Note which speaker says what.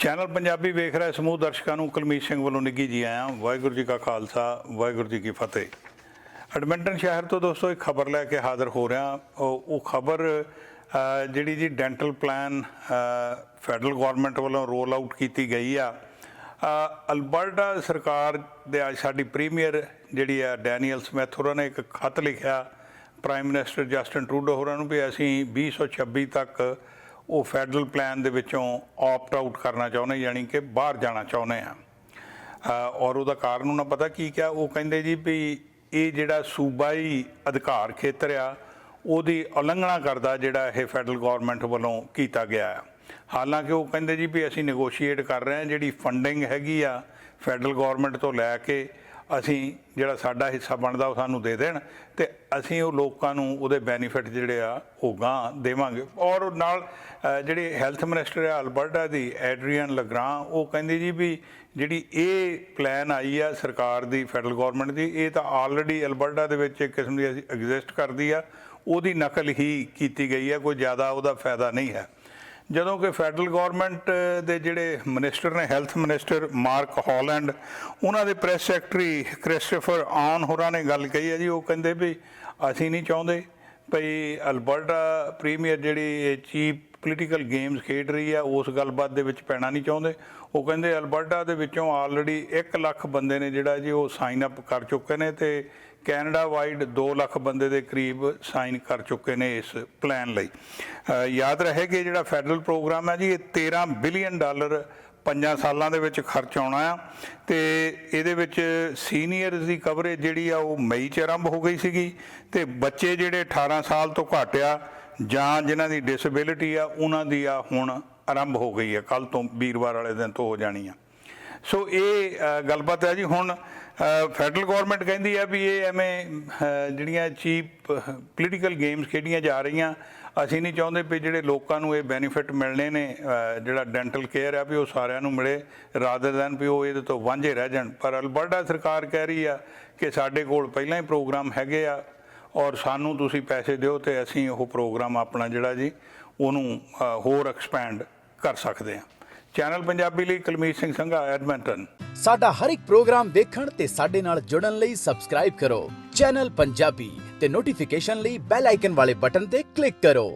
Speaker 1: Channel Punjabi ਵੇਖ ਰਹੇ ਸਮੂਹ ਦਰਸ਼ਕਾਂ ਨੂੰ ਕੁਲਮੀਤ ਸਿੰਘ ਵੱਲੋਂ ਨਿੱਘੀ ਜੀ ਆਇਆ। ਵਾਹਿਗੁਰੂ ਜੀ ਕਾ ਖਾਲਸਾ ਵਾਹਿਗੁਰੂ ਜੀ ਕੀ ਫਤਿਹ। ਐਡਮਿੰਟਨ ਸ਼ਹਿਰ ਤੋਂ ਦੋਸਤੋ ਇੱਕ ਖਬਰ ਲੈ ਕੇ ਹਾਜ਼ਰ ਹੋ ਰਿਹਾ। ਉਹ ਉਹ ਖਬਰ ਜਿਹੜੀ ਜੀ ਡੈਂਟਲ ਪਲਾਨ ਫੈਡਰਲ ਗਵਰਨਮੈਂਟ ਵੱਲੋਂ ਰੋਲ ਆਊਟ ਕੀਤੀ ਗਈ ਆ। ਅ, ਅਲਬਰਟਾ ਸਰਕਾਰ ਦੇ ਅੱਜ ਸਾਡੀ ਪ੍ਰੀਮੀਅਰ ਜਿਹੜੀ ਆ ਡੈਨੀਅਲ ਸਮਿਥ ਹੋਰਾਂ ਨੇ ਇੱਕ ਖਤ ਲਿਖਿਆ। ਪ੍ਰਾਈਮ ਮਿਨਿਸਟਰ ਜਸਟਨ ਟਰੂਡੋ ਹੋਰਾਂ ਨੂੰ ਵੀ ਅਸੀਂ 2026 ਤੱਕ ਉਹ ਫੈਡਰਲ ਪਲਾਨ ਦੇ ਵਿੱਚੋਂ ਆਪਟ ਆਊਟ ਕਰਨਾ ਚਾਹੁੰਦੇ ਯਾਨੀ ਕਿ ਬਾਹਰ ਜਾਣਾ ਚਾਹੁੰਦੇ ਆ। ਔਰ ਉਹਦਾ ਕਾਰਨ ਉਹਨਾਂ ਪਤਾ ਕੀ ਕਿਹਾ? ਉਹ ਕਹਿੰਦੇ ਜੀ ਵੀ ਇਹ ਜਿਹੜਾ ਸੂਬਾਈ ਅਧਿਕਾਰ ਖੇਤਰ ਆ, ਉਹਦੀ ਉਲੰਘਣਾ ਕਰਦਾ ਜਿਹੜਾ ਇਹ ਫੈਡਰਲ ਗਵਰਨਮੈਂਟ ਵੱਲੋਂ ਕੀਤਾ ਗਿਆ ਆ। ਹਾਲਾਂਕਿ ਉਹ ਕਹਿੰਦੇ ਜੀ ਵੀ ਅਸੀਂ ਨੈਗੋਸ਼ੀਏਟ ਕਰ ਰਹੇ ਹਾਂ ਜਿਹੜੀ ਫੰਡਿੰਗ ਹੈਗੀ ਆ, ਫੈਡਰਲ ਗਵਰਨਮੈਂਟ ਤੋਂ ਲੈ ਕੇ ਅਸੀਂ ਜਿਹੜਾ ਸਾਡਾ ਹਿੱਸਾ ਬਣਦਾ ਉਹ ਸਾਨੂੰ ਦੇ ਦੇਣ ਤੇ ਅਸੀਂ ਉਹ ਲੋਕਾਂ ਨੂੰ ਉਹਦੇ ਬੈਨੀਫਿਟ ਜਿਹੜੇ ਆ, ਉਹ ਗਾਂ ਦੇਵਾਂਗੇ। ਔਰ ਨਾਲ ਜਿਹੜੇ ਹੈਲਥ ਮਿਨਿਸਟਰ ਆ ਅਲਬਰਟਾ ਦੀ, ਐਡਰੀਅਨ ਲਗਰਾਂ ਉਹ ਕਹਿੰਦੀ ਜੀ ਵੀ ਜਿਹੜੀ ਇਹ ਪਲਾਨ ਆਈ ਆ ਸਰਕਾਰ ਦੀ ਫੈਡਰਲ ਗਵਰਨਮੈਂਟ ਦੀ, ਇਹ ਤਾਂ ਆਲਰੇਡੀ ਅਲਬਰਟਾ ਦੇ ਵਿੱਚ ਇੱਕ ਕਿਸਮ ਦੀ ਐਗਜ਼ਿਸਟ ਕਰਦੀ ਆ। ਉਹਦੀ ਨਕਲ ਹੀ ਕੀਤੀ ਗਈ ਹੈ ਕੋਈ ਜ਼ਿਆਦਾ ਉਹਦਾ ਫਾਇਦਾ ਨਹੀਂ ਹੈ। ਜਦੋਂ ਕਿ ਫੈਡਰਲ ਗਵਰਨਮੈਂਟ ਦੇ ਜਿਹੜੇ ਮਿਨਿਸਟਰ ਨੇ, ਹੈਲਥ ਮਿਨਿਸਟਰ ਮਾਰਕ ਹਾਲੈਂਡ, ਉਹਨਾਂ ਦੇ ਪ੍ਰੈਸ ਸੈਕਟਰੀ ਕ੍ਰਿਸਟੋਫਰ ਆਨ ਹੋਰਾਂ ਨੇ ਗੱਲ ਕਹੀ ਹੈ ਜੀ, ਉਹ ਕਹਿੰਦੇ ਵੀ ਅਸੀਂ ਨਹੀਂ ਚਾਹੁੰਦੇ। ਭਈ ਅਲਬਰਟਾ ਪ੍ਰੀਮੀਅਰ ਜਿਹੜੀ ਚੀਫ ਪੋਲੀਟੀਕਲ ਗੇਮਸ ਖੇਡ ਰਹੀ ਆ, ਉਸ ਗੱਲਬਾਤ ਦੇ ਵਿੱਚ ਪੈਣਾ ਨਹੀਂ ਚਾਹੁੰਦੇ। ਉਹ ਕਹਿੰਦੇ ਅਲਬਰਟਾ ਦੇ ਵਿੱਚੋਂ ਆਲਰੇਡੀ 1 ਲੱਖ ਬੰਦੇ ਨੇ ਜਿਹੜਾ ਜੀ ਉਹ ਸਾਈਨ ਅਪ ਕਰ ਚੁੱਕੇ ਨੇ ਤੇ ਕੈਨੇਡਾ ਵਾਈਡ 2 ਲੱਖ ਬੰਦੇ ਦੇ ਕਰੀਬ ਸਾਈਨ ਕਰ ਚੁੱਕੇ ਨੇ ਇਸ ਪਲਾਨ ਲਈ। ਯਾਦ ਰਹੇ ਕਿ ਜਿਹੜਾ ਫੈਡਰਲ ਪ੍ਰੋਗਰਾਮ ਹੈ ਜੀ, ਇਹ 13 ਬਿਲੀਅਨ ਡਾਲਰ ਪੰਜਾਂ ਸਾਲਾਂ ਦੇ ਵਿੱਚ ਖਰਚ ਆਉਣਾ ਆ। ਤੇ ਇਹਦੇ ਵਿੱਚ ਸੀਨੀਅਰਸ ਦੀ ਕਵਰੇਜ ਜਿਹੜੀ ਆ ਉਹ ਮਈ ਚ ਆਰੰਭ ਹੋ ਗਈ ਸੀਗੀ ਤੇ ਬੱਚੇ ਜਿਹੜੇ 18 ਸਾਲ ਤੋਂ ਘੱਟ ਆ ਜਾਂ ਜਿਨ੍ਹਾਂ ਦੀ ਡਿਸੇਬਿਲਿਟੀ ਆ, ਉਹਨਾਂ ਦੀ ਆ ਹੁਣ ਆਰੰਭ ਹੋ ਗਈ ਹੈ ਕੱਲ ਤੋਂ ਵੀਰਵਾਰ ਵਾਲੇ ਦਿਨ ਤੋਂ ਹੋ ਜਾਣੀ ਆ। ਸੋ ਇਹ ਗੱਲਬਾਤ ਹੈ ਜੀ, ਹੁਣ ਫੈਡਰਲ ਗਵਰਨਮੈਂਟ ਕਹਿੰਦੀ ਆ ਵੀ ਇਹ ਐਵੇਂ ਜਿਹੜੀਆਂ ਚੀਪ ਪੋਲੀਟੀਕਲ ਗੇਮਸ ਖੇਡੀਆਂ ਜਾ ਰਹੀਆਂ, ਅਸੀਂ ਨਹੀਂ ਚਾਹੁੰਦੇ ਵੀ ਜਿਹੜੇ ਲੋਕਾਂ ਨੂੰ ਇਹ ਬੈਨੀਫਿਟ ਮਿਲਣੇ ਨੇ ਜਿਹੜਾ ਡੈਂਟਲ ਕੇਅਰ ਆ ਵੀ ਉਹ ਸਾਰਿਆਂ ਨੂੰ ਮਿਲੇ ਰਾਦਰ ਦੈਨ ਵੀ ਉਹ ਇਹਦੇ ਤੋਂ ਵਾਂਝੇ ਰਹਿ ਜਾਣ। ਪਰ ਅਲਬਰਟਾ ਸਰਕਾਰ ਕਹਿ ਰਹੀ ਆ ਕਿ ਸਾਡੇ ਕੋਲ ਪਹਿਲਾਂ ਹੀ ਪ੍ਰੋਗਰਾਮ ਹੈਗੇ ਆ ਔਰ ਸਾਨੂੰ ਤੁਸੀਂ ਪੈਸੇ ਦਿਓ ਤੇ ਅਸੀਂ ਉਹ ਪ੍ਰੋਗਰਾਮ ਆਪਣਾ ਜਿਹੜਾ ਜੀ, ਉਹਨੂੰ ਹੋਰ ਐਕਸਪੈਂਡ ਕਰ ਸਕਦੇ ਹਾਂ। ਚੈਨਲ ਪੰਜਾਬੀ ਲਈ ਕੁਲਮੀਤ ਸਿੰਘ ਸੰਘਾ ਐਡਮਿੰਟਨ
Speaker 2: ਸਾਡਾ ਹਰ ਇੱਕ ਪ੍ਰੋਗਰਾਮ ਦੇਖਣ ਤੇ ਸਾਡੇ ਨਾਲ ਜੁੜਨ ਲਈ ਸਬਸਕ੍ਰਾਈਬ ਕਰੋ। ਚੈਨਲ ਪੰਜਾਬੀ ਤੇ ਨੋਟੀਫਿਕੇਸ਼ਨ ਲਈ ਬੈਲ ਆਈਕਨ ਵਾਲੇ ਬਟਨ ਤੇ ਕਲਿੱਕ ਕਰੋ।